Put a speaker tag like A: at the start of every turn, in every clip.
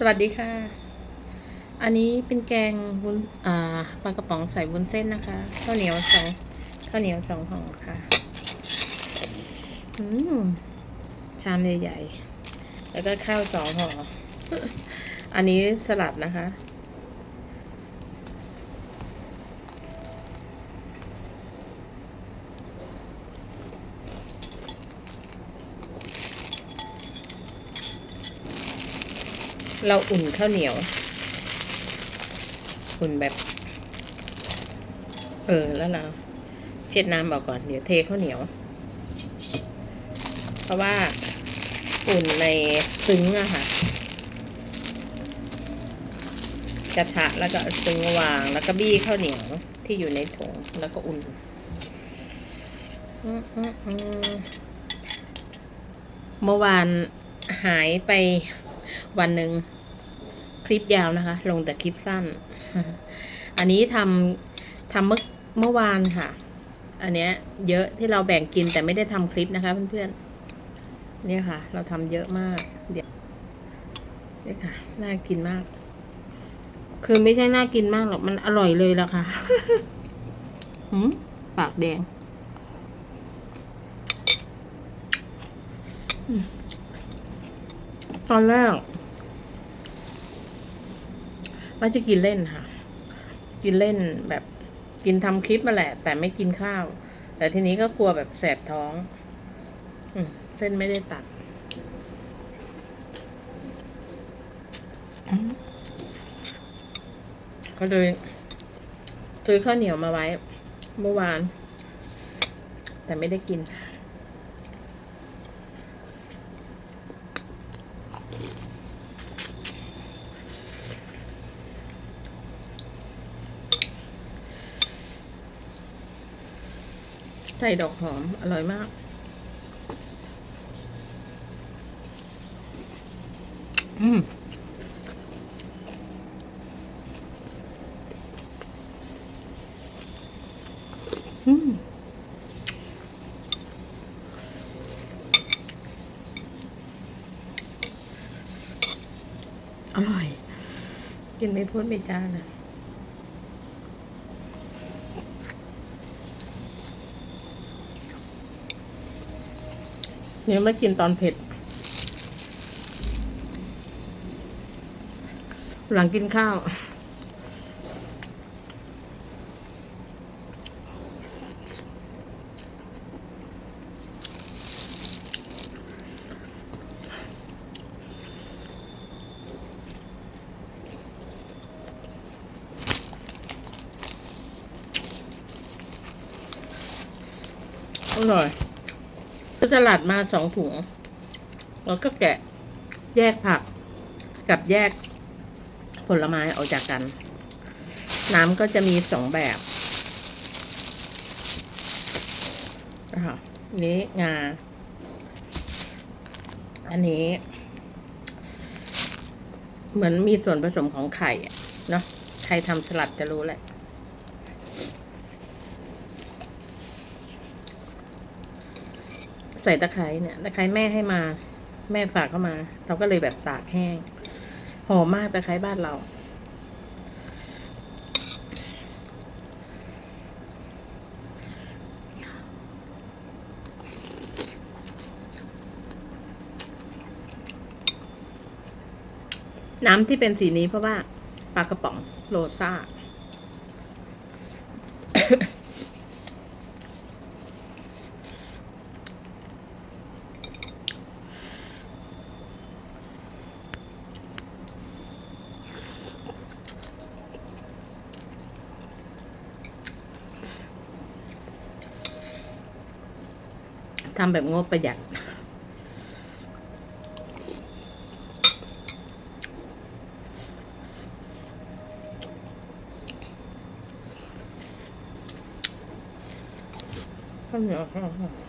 A: สวัสดีค่ะ อันนี้เป็นแกงวุ้นอ่าปลากระป๋องใส่วุ้นเส้นนะคะข้าวเหนียวสองข้าวเหนียวสองห่อค่ะ อืมชามใหญ่ๆ แล้วก็ข้าวสองห่อ อันนี้สลัดนะคะ เราอุ่นข้าวเหนียว อุ่นแบบ เออแล้วเราเช็ดน้ำออกก่อนเดี๋ยวเทข้าวเหนียว เพราะว่าอุ่นในซึ้งอะค่ะกระทะแล้วก็ซึ้งวางแล้วก็บี้ข้าวเหนียวที่อยู่ในถุงแล้วก็อุ่นเมื่อวานหายไป วันหนึ่งคลิปยาวนะคะ ลงแต่คลิปสั้น อันนี้ทำทำเมื่อเมื่อวานค่ะ อันเนี้ย เยอะที่เราแบ่งกินแต่ไม่ได้ทำคลิปนะคะเพื่อนๆเนี่ยค่ะ เราทำเยอะมาก เดี๋ยวเนี่ยค่ะ น่ากินมาก คือไม่ใช่น่ากินมากหรอกมันอร่อยเลยละค่ะหืมปากแดง อืม ตอนแรกว่าจะกินเล่นค่ะ กินเล่นแบบกินทำคลิปมาแหละ แต่ไม่กินข้าว แต่ทีนี้ก็กลัวแบบแสบท้องอเส้นไม่ได้ตัด ก็เลยซื้อข้าวเหนียวมาไว้ เมื่อวาน แต่ไม่ได้กิน ใส่ดอกหอม อร่อยมาก อืมอืมอร่อย กินไม่พ้นไม่จานอะ นี่ยไม่กินตอนเผ็ด หลังกินข้าว อร่อย ซื้อสลัดมาสองถุง แล้วก็แกะแยกผักกับแยกผลไม้ออกจากกัน น้ำก็จะมีสองแบบนะคะนี้งา อันนี้ เหมือนมีส่วนผสมของไข่เนาะใครทำสลัดจะรู้แหละ ใส่ตะไคร้เนี่ยตะไคร้แม่ให้มา แม่ฝากเข้ามา เราก็เลยแบบตากแห้งหอมมากตะไคร้บ้านเรา น้ำที่เป็นสีนี้เพราะว่าปลากระป๋องโรซ่า ทำแบบงบประหยัด ข้าวเหนียว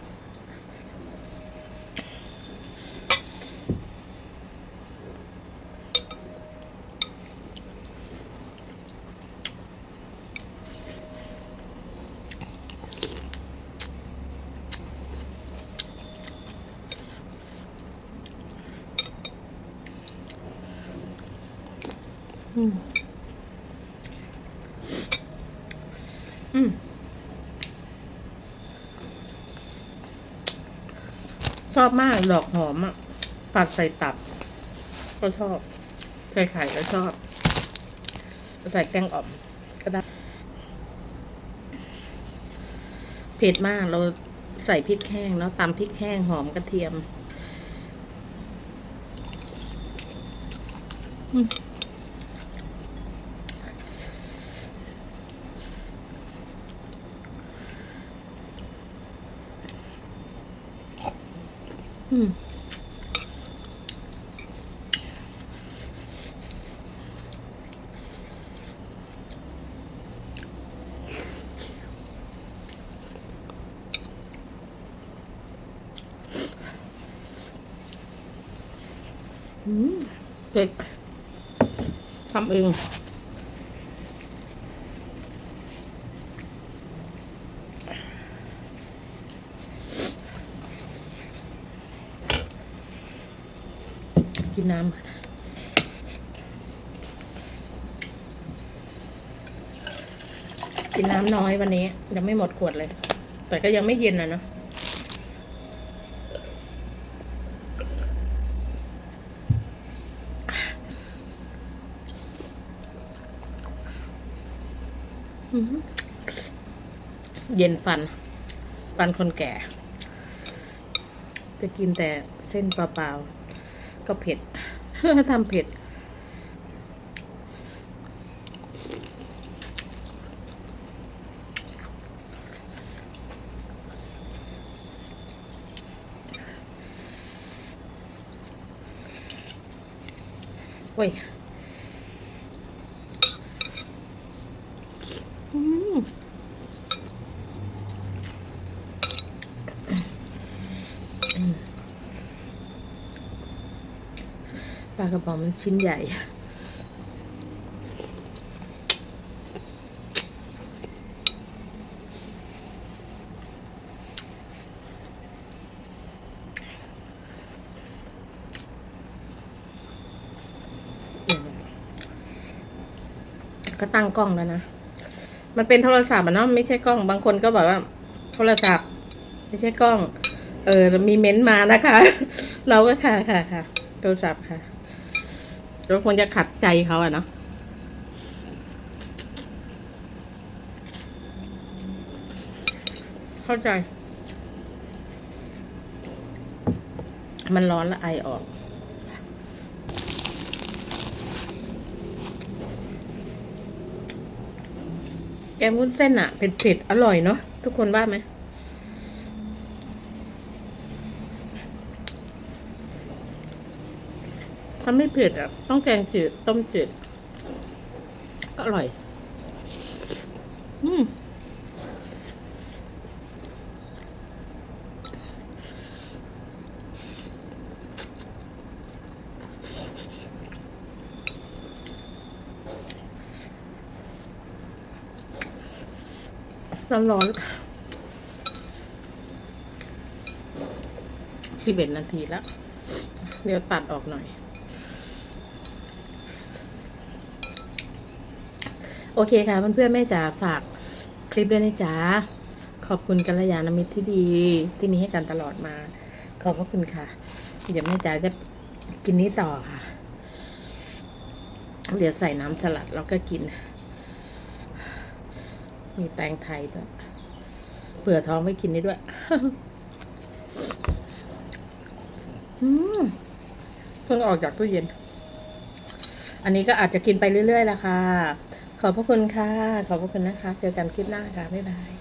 A: อืม อืมชอบมากดอกหอมอะปัดใส่ตับ ก็ชอบใส่ไข่ก็ชอบ ใส่แกงอ่อมก็ได้เผ็ดมากเราใส่พริกแห้งเนาะตำพริกแห้งหอมกระเทียม อืม อืมอืมเผ็ดทำเอง กินน้ำกินน้ำน้อยวันนี้ ยังไม่หมดขวดเลย แต่ก็ยังไม่เย็นนะเนาะเย็นฟัน ฟันคนแก่ จะกินแต่เส้นเปล่าๆ ก็เผ็ดทำเผ็ด โอ้ยอืมอืมปลากระป๋องมันชิ้นใหญ่ ก็ตั้งกล้องแล้วนะ มันเป็นโทรศัพท์อะเนาะไม่ใช่กล้อง บางคนก็บอกว่า โทรศัพท์ ไม่ใช่กล้อง เออ มีเม้นต์มานะคะ เราก็ค่ะค่ะค่ะโทรศัพท์ค่ะ เราควรจะขัดใจเขาอะเนาะเข้าใจ มันร้อนและไอออกแกงวุ้นเส้นอะเผ็ดๆ อร่อยเนาะทุกคนว่าไหมาไม่เผ็ดอะ ต้องแกงจืดต้มจืดก็อร่อย อืมร้อนร้อนสิบเอ็ดนาทีแล้ว เดี๋ยวตัดออกหน่อย โอเคค่ะเพื่อนๆแม่จ๋าฝากคลิปด้วยนะจ๊ะขอบคุณกัลยาณมิตรที่ดีที่มีให้กันตลอดมา ขอบพระคุณค่ะ เดี๋ยวแม่จ๋าจะกินนี้ต่อค่ะ เดี๋ยวใส่น้ำสลัดแล้วก็กิน มีแตงไทยด้วยเปื่อท้องไม่กินได้ด้วยเพิ่งออกจากตู้เย็น อันนี้ก็อาจจะกินไปเรื่อยๆละค่ะ ขอบพระคุณค่ะ ขอบพระคุณนะคะ เจอกันคลิปหน้าค่ะ บ๊ายบาย